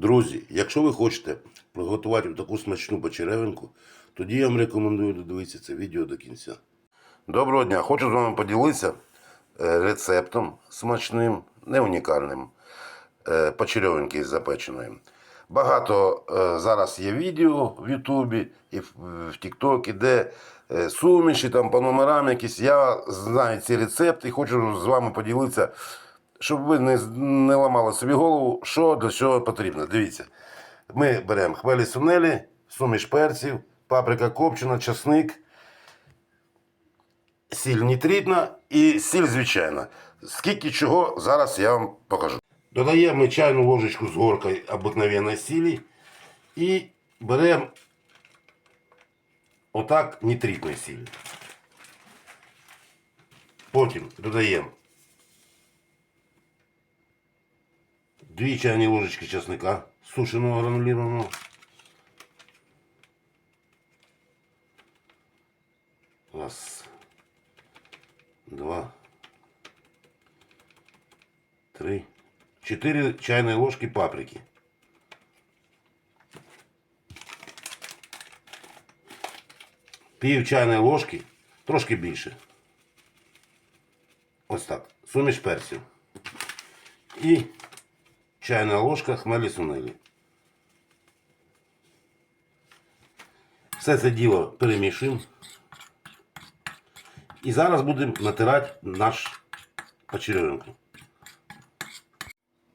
Друзі, якщо ви хочете приготувати таку смачну почеревинку, тоді я вам рекомендую додивитися це відео до кінця. Доброго дня! Хочу з вами поділитися е, рецептом смачним, не унікальним е, почеревинки з запеченою. Багато е, зараз є відео в Ютубі і в, Тіктокі, де суміші там по номерам якісь. Я знаю ці рецепти і хочу з вами поділитися, щоб ви не, не ламали собі голову, що до чого потрібно. Дивіться. Ми беремо хмелі сунелі, суміш перців, паприка копчена, часник, сіль нітритна і сіль звичайна. Скільки чого зараз я вам покажу. Додаємо чайну ложечку з горкою обикновенної сілі і беремо отак нітритної сілі. Потім додаємо дві чайні ложечки чесника сушеного гранулірованого. Раз, два, три, четыре чайные ложки паприки. Пів чайної ложки, трошки більше. Ось так. Суміш перців. І чайна ложка хмелі сунелі. Все це діло перемішуємо. І зараз будемо натирати наш почеревинку.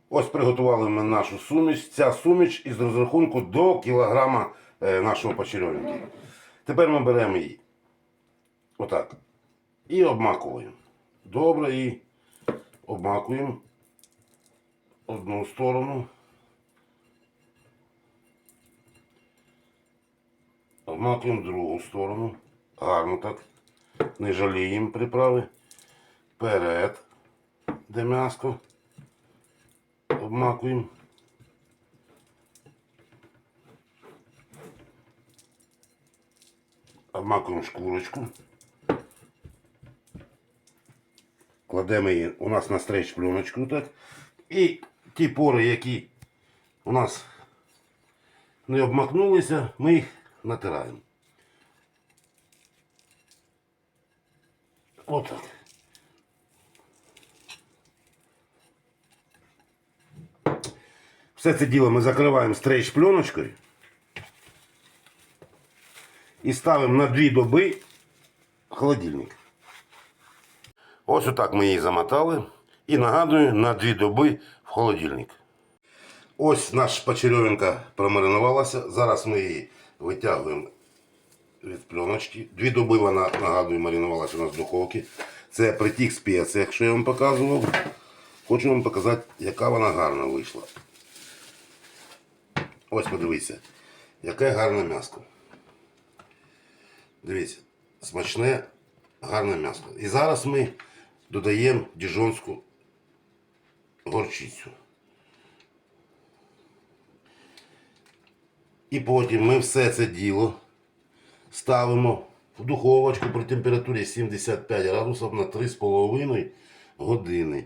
Ось приготували ми нашу суміш. Ця суміш із розрахунку до кілограма е, нашого почеревинки. Тепер ми беремо її. Отак. І обмакуємо. Добре і обмакуємо одну сторону. Обмакуємо другу сторону. Гарно так. Не жаліємо приправи. Перед, де м'яско. Обмакуємо. Обмакуємо шкурочку. Кладемо її у нас на стрейч пленочку так. І ті пори, які у нас не обмакнулися, ми їх натираємо. Отак. Все це діло ми закриваємо стрейч пленочкою і ставимо на дві доби холодильник. Ось отак ми її замотали. І нагадую, на дві доби в холодильник. Ось наша почеревинка промаринувалася. Зараз ми її витягуємо від пленочки. Дві доби вона, нагадую, маринувалася у нас в духовці. Це притік спеції, якщо я вам показував. Хочу вам показати, яка вона гарна вийшла. Ось подивіться, яке гарне м'ясо. Дивіться, смачне, гарне м'ясо. І зараз ми додаємо діжонську горчицю. І потім ми все це діло ставимо в духовочку при температурі 75 градусів на 3,5 години.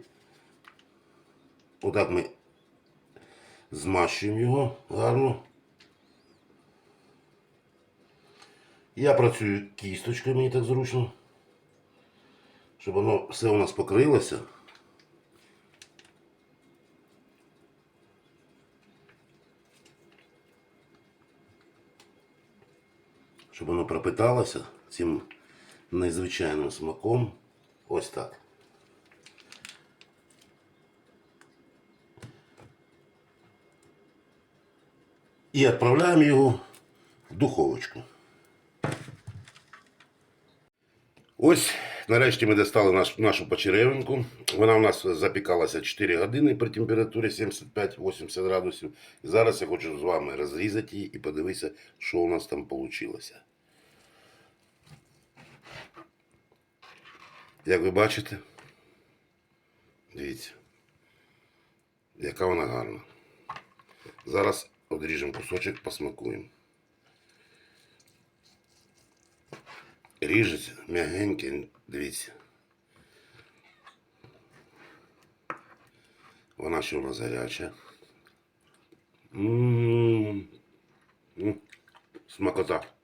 Отак ми змащуємо його гарно. Я працюю кісточкою, мені так зручно, щоб воно все у нас покрилося. Щоб воно пропиталося цим незвичайним смаком. Ось так. І відправляємо його в духовочку. Ось, нарешті ми достали наш, нашу почеревинку. Вона у нас запікалася 4 години при температурі 75-80 градусів. І зараз я хочу з вами розрізати її і подивитися, що у нас там вийшло. Як ви бачите, дивіться, яка вона гарна. Зараз одріжемо кусочок, посмакуємо. Ріжеться м'ягеньке, дивіться. Вона ще у нас гаряча. М. М. Смакота.